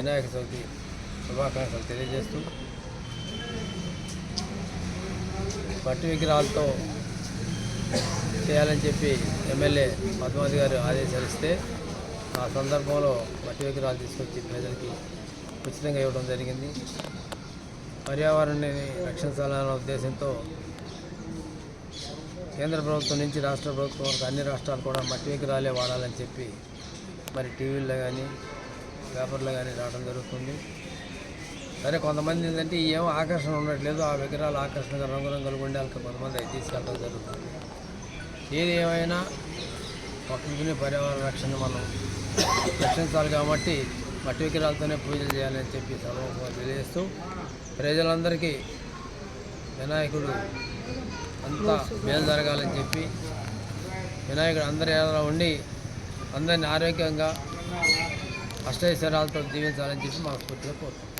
వినాయక చవితి శుభాకాంక్షలు తెలియజేస్తూ మట్టి విగ్రహాలతో చేయాలని చెప్పి ఎమ్మెల్యే పద్మావతి గారు ఆదేశాలు ఇస్తే ఆ సందర్భంలో మట్టి విగ్రహాలు తీసుకొచ్చి ప్రజలకి ఉచితంగా ఇవ్వడం జరిగింది. పర్యావరణాన్ని రక్షించాలనే ఉద్దేశంతో కేంద్ర ప్రభుత్వం నుంచి రాష్ట్ర ప్రభుత్వం వరకు అన్ని రాష్ట్రాలు కూడా మట్టి విగ్రహాలే వాడాలని చెప్పి మరి టీవీల్లో కానీ పేపర్లో కానీ రావడం జరుగుతుంది. సరే కొంతమంది ఏంటంటే ఏమో ఆకర్షణ ఉండట్లేదు. ఆ విగ్రహాలు ఆకర్షణగా రంగురంగులు గుండెలకు కొంతమంది అవి తీసుకెళ్ళడం జరుగుతుంది. ఏది ఏమైనా ప్రకృతిని పర్యావరణ రక్షణ మనం రక్షించాలి కాబట్టి మట్టి విగ్రహాలతోనే పూజలు చేయాలని చెప్పి సర్వముఖంగా తెలియజేస్తూ ప్రజలందరికీ వినాయకుడు అంతా మేలు జరగాలని చెప్పి వినాయకుడు అందరి ఏదైనా ఉండి అందరిని ఆరోగ్యంగా అష్టైశ్వర్యాలతో జీవించాలని చెప్పి మనస్ఫూర్తిగా కోరుతున్నాం.